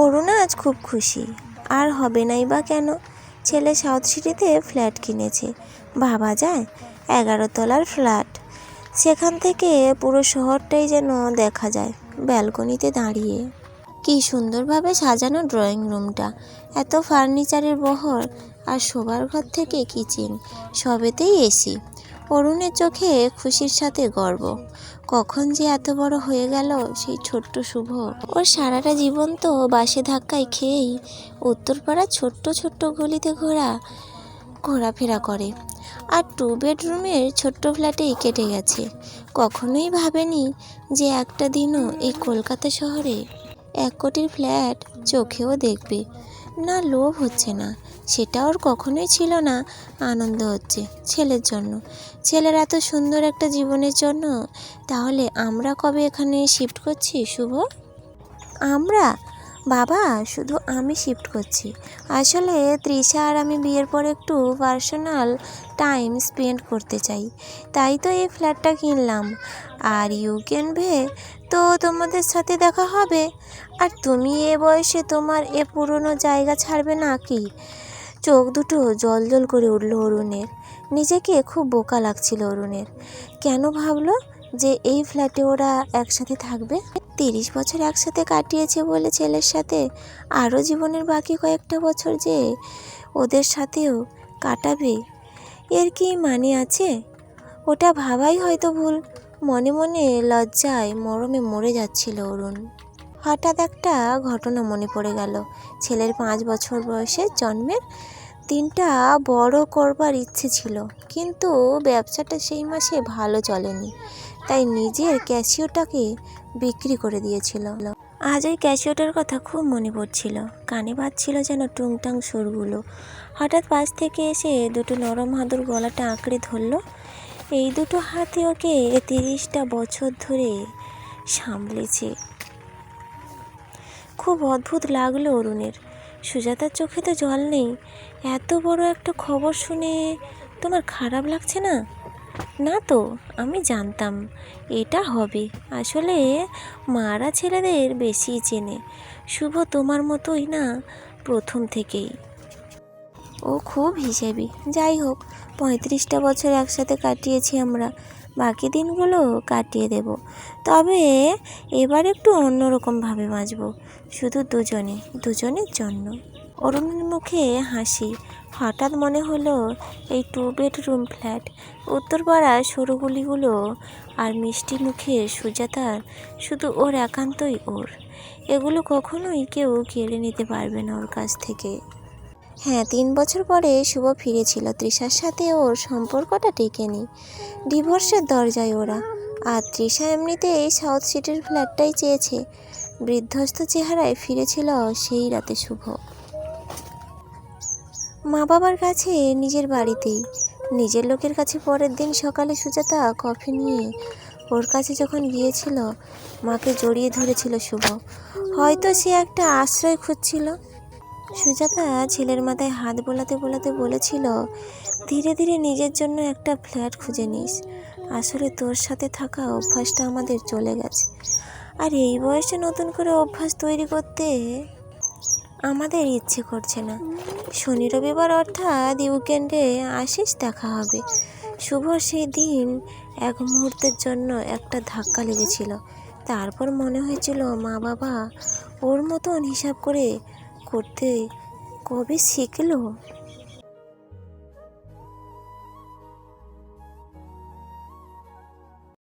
অরুণ আজ খুব খুশি। আর হবে নাই বা কেন? ছেলে সাউথ সিটিতে ফ্ল্যাট কিনেছে। ভাবা যায়, এগারো তলার ফ্ল্যাট। সেখান থেকে পুরো শহরটাই যেন দেখা যায়, ব্যালকনিতে দাঁড়িয়ে। কী সুন্দরভাবে সাজানো ড্রয়িং রুমটা। এত ফার্নিচারের বহর আর শোবার ঘর থেকে কিচেন, সবেতেই এসি। অরুণের চোখে খুশির সাথে গর্ব। কখন যে এত বড় হয়ে গেল সেই ছোট্ট শুভ। ওর সারাটা জীবন তো বাসে ধাক্কায় খেয়েই উত্তরপাড়ার ছোট্ট ছোট্ট গলিতে ঘোরা, ঘোরাফেরা করে। আর টু বেডরুমের ছোট্ট ফ্ল্যাটেই কেটে গেছে। কখনোই ভাবেনি যে একটা দিনও এই কলকাতা শহরে এক কোটির ফ্ল্যাট চোখেও দেখবে। না লোভ হচ্ছে না, সেটা ওর কখনোই ছিল না আনন্দ হচ্ছে ছেলের জন্য। ছেলের এত সুন্দর একটা জীবনের জন্য, তাহলে আমরা কবে এখানে শিফট করছি, শুভ? আমরা? বাবা, শুধু আমি শিফট করছি। আসলে তৃষা আর আমি বিয়ের পর একটু পার্সোনাল টাইম স্পেন্ড করতে চাই। তাই তো এই ফ্ল্যাটটা কিনলাম। আর ইউ ক্যান ভে তো তোমাদের সাথে দেখা হবে। আর তুমি এ বয়সে তোমার এ পুরনো জায়গা ছাড়বে না কি? চোখ দুটো জল জল করে উঠল অরুণের। নিজেকে খুব বোকা লাগছিল অরুণের। কেন ভাবলো যে এই ফ্ল্যাটে ওরা একসাথে থাকবে? তিরিশ বছর একসাথে কাটিয়েছে বলে ছেলের সাথে, আরও জীবনের বাকি কয়েকটা বছর যে ওদের সাথেও কাটাবে। এর কি মানে আছে? ওটা ভাবাই হয়তো ভুল। মনে মনে লজ্জায় মরমে মরে যাচ্ছিল অরুণ। হঠাৎ একটা ঘটনা মনে পড়ে গেল। ছেলের পাঁচ বছর বয়সে জন্মের দিনটা বড় করবার ইচ্ছে ছিল, কিন্তু ব্যবসাটা সেই মাসে ভালো চলেনি, তাই নিজের ক্যাশিওটাকে বিক্রি করে দিয়েছিল। আজ ওই ক্যাশিওটার কথা খুব মনে পড়ছিল। কানে বাজছিল যেন টুংটাং সুরগুলো। হঠাৎ পাশ থেকে এসে দুটো নরম হাদুর গলাটা আঁকড়ে ধরলো এই দুটো হাতে ওকে তিরিশটা বছর ধরে সামলেছে। খুব অদ্ভুত লাগল অরুণের। সুজাতার চোখে তো জল নেই। এত বড় একটা খবর শুনে তোমার খারাপ লাগছে না? না তো, আমি জানতাম। এটা হবে। আসলে মারা ছেলেদের বেশি চেনে। শুভ তোমার মতোই না প্রথম থেকেই। ও খুব হিসেবি। যাই হোক, পঁয়ত্রিশটা বছর একসাথে কাটিয়েছি আমরা। বাকি দিনগুলো কাটিয়ে দেব। তবে এবার একটু অন্যরকমভাবে বাঁচব শুধু দুজনে, দুজনের জন্য। অরুণের মুখে হাসি। হঠাৎ মনে হলো এই টু বেডরুম ফ্ল্যাট উত্তরপাড়ার সরু গলিগুলো আর মিষ্টি মুখে সুজাতার শুধু ওর একান্তই ওর। এগুলো কখনোই কেউ কেড়ে নিতে পারবে না ওর কাছ থেকে। হ্যাঁ তিন বছর পরে শুভ ফিরেছিল। তৃষার সাথে ওর সম্পর্কটা টেকেনি ডিভোর্সের দরজায় ওরা। আর তৃষা এমনিতেই সাউথ সিটির ফ্ল্যাটটাই চেয়েছে। বৃদ্ধস্ত চেহারায় ফিরেছিল সেই রাতে শুভ। মা বাবার কাছে নিজের বাড়িতেই। নিজের লোকের কাছে পরের দিন সকালে সুজাতা কফি নিয়ে ওর কাছে যখন গিয়েছিল, মাকে জড়িয়ে ধরেছিল শুভ। হয়তো সে একটা আশ্রয় খুঁজছিল। সুজাতা ছেলের মাথায় হাত বোলাতে বোলাতে বলেছিল, ধীরে ধীরে নিজের জন্য একটা ফ্ল্যাট খুঁজে নিস। আসলে তোর সাথে থাকা অভ্যাসটা আমাদের চলে গেছে। আর এই বয়সে নতুন করে অভ্যাস তৈরি করতে আমাদের ইচ্ছে করছে না। শনি রবিবার অর্থাৎ উইকেন্ডে আসিস, দেখা হবে। শুভ সেই দিন এক মুহূর্তের জন্য একটা ধাক্কা লেগেছিল। তারপর মনে হয়েছিল মা বাবা ওর মতন হিসাব করে করতে কবে শিখলো?